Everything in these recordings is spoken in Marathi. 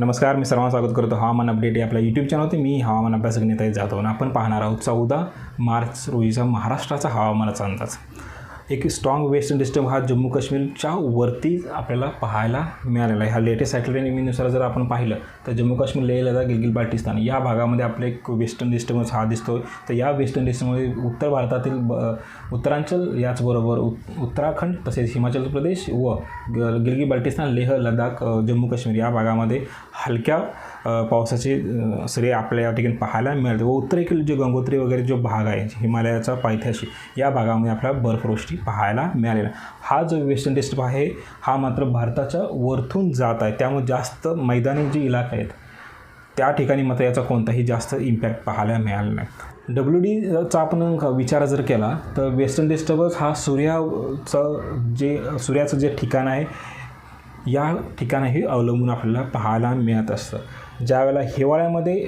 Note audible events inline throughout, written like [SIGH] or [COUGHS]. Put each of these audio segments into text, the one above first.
नमस्कार मी सर्वांना स्वागत करतो हवामान अपडेट या आपल्या यूट्यूब चॅनलवरती मी हवामान अभ्यासक नेता जातो आणि आपण पाहणार आहोत चौदा मार्च रोजीचा महाराष्ट्राचा हवामानाचा अंदाज. एक स्ट्रॉंग वेस्टर्न डिस्टर्ब हा जम्मू काश्मीरच्या वरती आपल्याला पाहायला मिळालेला आहे. हा लेटेस्ट सॅटेलाईट इमेजनुसार जर आपण पाहिलं तर जम्मू काश्मीर लेह लडाख गिलगिल बाल्टिस्तान या भागामध्ये आपले एक वेस्टर्न डिस्टर्बन्स हा दिसतो तर या वेस्टर्न डिस्टर्बमध्ये उत्तर भारतातील ब उत्तरांचल याचबरोबर उत्तराखंड तसेच हिमाचल प्रदेश व ग गिलगिल बाल्टिस्तान लेह लडाख जम्मू काश्मीर या भागामध्ये हलक्या पावसाची सरी आपल्या या ठिकाणी पाहायला मिळते. व उत्तरेकडील जे गंगोत्री वगैरे जो भाग आहे हिमालयाचा पायथ्याशी या भागामध्ये आपल्याला बर्फवृष्टी पाहायला मिळालेला हा जो वेस्टर्न डिस्ट्रिक्ट आहे हा मात्र भारताच्या वरतून जात आहे. त्यामुळे जास्त मैदानी जे इलाके आहेत त्या ठिकाणी मात्र याचा कोणताही जास्त इम्पॅक्ट पाहायला मिळाला नाही. डब्ल्यू डीचा आपण विचार जर केला तर वेस्टर्न डिस्टर्बन्स हा सूर्याचं जे सूर्याचं जे ठिकाण आहे या ठिकाणही अवलंबून आपल्याला पाहायला मिळत असतं. ज्यावेळेला हिवाळ्यामध्ये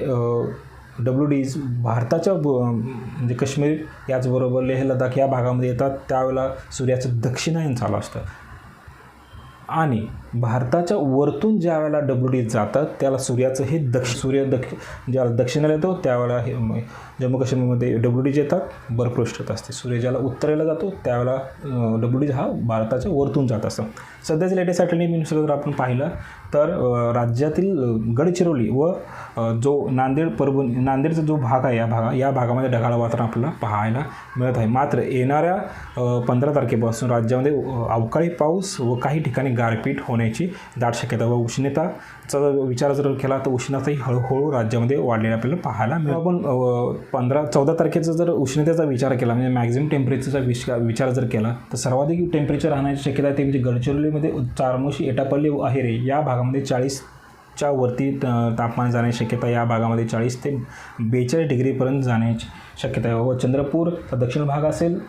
डब्ल्यू डीज भारताच्या ब- म्हणजे काश्मीर याचबरोबर लेह लडाख या भागामध्ये येतात त्यावेळेला सूर्याचं दक्षिणायन चालू असतं. आणि भारताच्या वरतून ज्या वेळेला डब्ल्यू डी जातात त्याला सूर्याचं हे दक्ष सूर्य दक्ष ज्याला दक्षिणेला येतो त्यावेळेला हे जम्मू काश्मीरमध्ये डब्ल्यू डीज येतात बर्फवृष्टत असते. सूर्य ज्याला उत्तरेला जातो त्यावेळेला डब्ल्यू डीज हा भारताच्या वरतून जात असतो. सध्याच्या लेटेस्ट सॅटेलाईट न्यूज जर आपण पाहिलं तर राज्यातील गडचिरोली व जो नांदेड परभणी नांदेडचा जो भाग आहे या भागा या भागामध्ये ढगाळ वातावरण आपल्याला पाहायला मिळत आहे. मात्र येणाऱ्या पंधरा तारखेपासून राज्यामध्ये अवकाळी पाऊस व काही ठिकाणी गारपीट होण्याची दाट शक्यता व उष्णताचा जर विचार जर केला तर उष्णताही हळूहळू राज्यामध्ये वाढलेली आपल्याला पाहायला मिळेल आपण पंधरा चौदा तारखेचा जर उष्णतेचा विचार केला म्हणजे मॅक्झिमम टेम्परेचरचा विश विचार जर केला तर सर्वाधिक टेम्परेचर राहण्याची शक्यता ते म्हणजे गडचिरोलीमध्ये चारमोशी एटापल्ली व अहिरे या भागामध्ये चाळीसच्या वरती त- तापमान जाण्याची शक्यता या भागामध्ये चाळीस ते बेचाळीस डिग्रीपर्यंत जाण्याची शक्यता आहे. व चंद्रपूरचा दक्षिण भाग असेल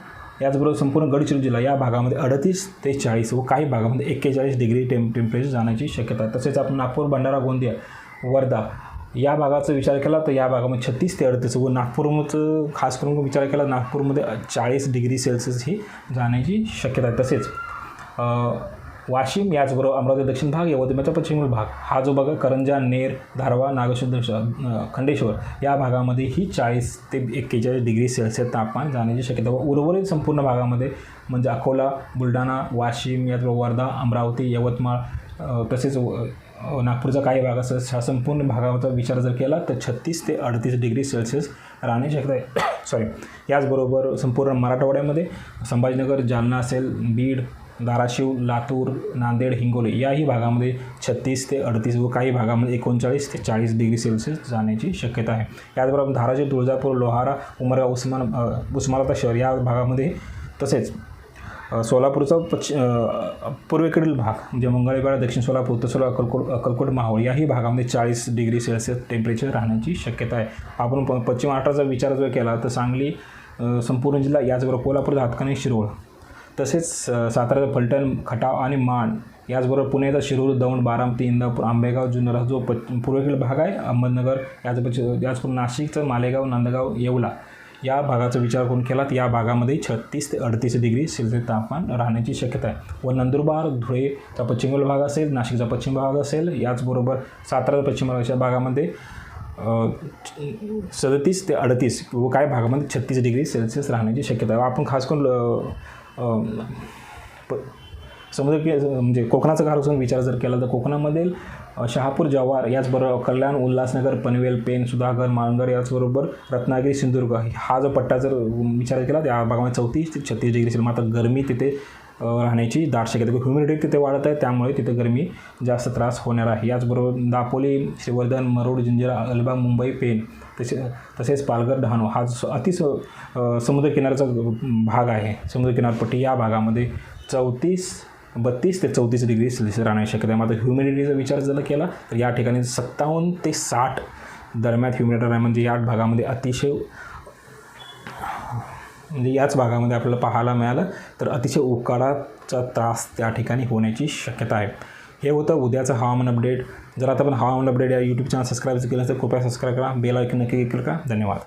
याचबरोबर संपूर्ण गडचिरोली जिल्हा या भागामध्ये अडतीस ते चाळीस व काही भागामध्ये एक्केचाळीस डिग्री टेम टेम्परेचर जाण्याची शक्यता आहे. तसेच आपण नागपूर भंडारा गोंदिया वर्धा या भागाचा विचार केला तर या भागामध्ये छत्तीस ते अडतीस व नागपूरचं खास करून विचार केला नागपूरमध्ये चाळीस डिग्री सेल्सिअस ही जाण्याची शक्यता आहे. तसेच वाशिम याचबरोबर अमरावती दक्षिण भाग यवतमाळचा पश्चिम भाग. हा जो बघा करंजा नेर धारवा नागेश्वर खंडेश्वर या भागामध्ये ही चाळीस ते एक्केचाळीस डिग्री सेल्सिअस तापमान जाण्याची शक्यता व उर्वरित संपूर्ण भागामध्ये म्हणजे अकोला बुलढाणा वाशिम याचबरोबर वर्धा अमरावती यवतमाळ तसेच नागपूरचा काही भाग असेल ह्या संपूर्ण भागाचा विचार जर केला तर छत्तीस ते अडतीस डिग्री सेल्सिअस राहण्याची शक्यता आहे. [COUGHS] सॉरी याचबरोबर संपूर्ण मराठवाड्यामध्ये संभाजीनगर जालना असेल बीड धाराशिव लातूर नांदेड हिंगोली याही भागामध्ये छत्तीस ते अडतीस व काही भागामध्ये एकोणचाळीस ते चाळीस डिग्री सेल्सिअस जाण्याची शक्यता आहे. याचबरोबर धाराशिव तुळजापूर लोहारा उमरगाव उस्मान उस्मानाबाद शहर या भागामध्ये तसेच सोलापूरचा पश्चि पूर्वेकडील भाग म्हणजे मंगळवेळा दक्षिण सोलापूर उत्तर सोला अकलकोट अक्कलकोट माहोळ याही भागामध्ये चाळीस डिग्री सेल्सिअस टेम्परेचर राहण्याची शक्यता आहे. आपण प पश्चिम महाराष्ट्राचा विचार जर केला तर सांगली संपूर्ण जिल्हा याचबरोबर कोल्हापूर हातकणी शिरोळ तसेच अ, फलटण खटाव आणि माण याचबरोबर पुण्याचा शिरूर दौंड बारामती इंदापूर आंबेगाव जुन्नर जो प पूर्वेकडील भाग आहे अहमदनगर याचबरोबर याचबरोबर नाशिकचं मालेगाव नांदगाव येवला. या भागाचा विचार करून केलात? या भागामध्ये छत्तीस ते अडतीस डिग्री सेल्सिअस तापमान राहण्याची शक्यता आहे. व नंदुरबार धुळेचा पश्चिमेल भाग असेल नाशिकचा पश्चिम भाग असेल याचबरोबर सातारा पश्चिम भागाच्या भागामध्ये सदतीस ते अडतीस व काय भागामध्ये छत्तीस डिग्री सेल्सिअस राहण्याची शक्यता आहे. आपण खास करून प समुद्र कि म्हणजे कोकणाचा खास विचार जर केला तर कोकणामधील शहापूर जव्हार याचबरोबर कल्याण उल्हासनगर पनवेल पेन सुधाकर माळंगर याचबरोबर रत्नागिरी सिंधुदुर्ग हा जो पट्टा जर विचार केला त्या भागामध्ये चौतीस ते छत्तीस डिग्री मात्र गरमी तिथे राहण्याची दाट शक्यता ह्युमिडिटी तिथे वाढत आहे त्यामुळे तिथे गरमी जास्त त्रास होणार आहे. याचबरोबर दापोली श्रीवर्धन मरोड जिंजिरा अलिबाग मुंबई पेन तसे तसेच पालघर डहाणू हा जो अति समुद्रकिनाऱ्याचा भाग आहे. समुद्रकिनारपट्टी या भागामध्ये चौतीस बत्तीस ते चौतीस डिग्री सेल्सिअस राहण्याची शक्यता आहे. मात्र ह्युमिडिटीचा विचार जर केला तर या ठिकाणी सत्तावन्न ते साठ दरम्यान ह्युमिडिटी आहे. म्हणजे या भागामध्ये अतिशय म्हणजे याच भागामध्ये आपल्याला पाहायला मिळालं तर अतिशय उकाडाचा त्रास त्या ठिकाणी होण्याची शक्यता आहे. हे होतं उद्याचं हवामान अपडेट. जर आता आपण हवामान अपडेट या यूट्यूब चॅनल सबस्क्राईब केलं तर कृपया सबस्क्राईब करा. बेल ऐकून नक्की क्लिक करा. धन्यवाद.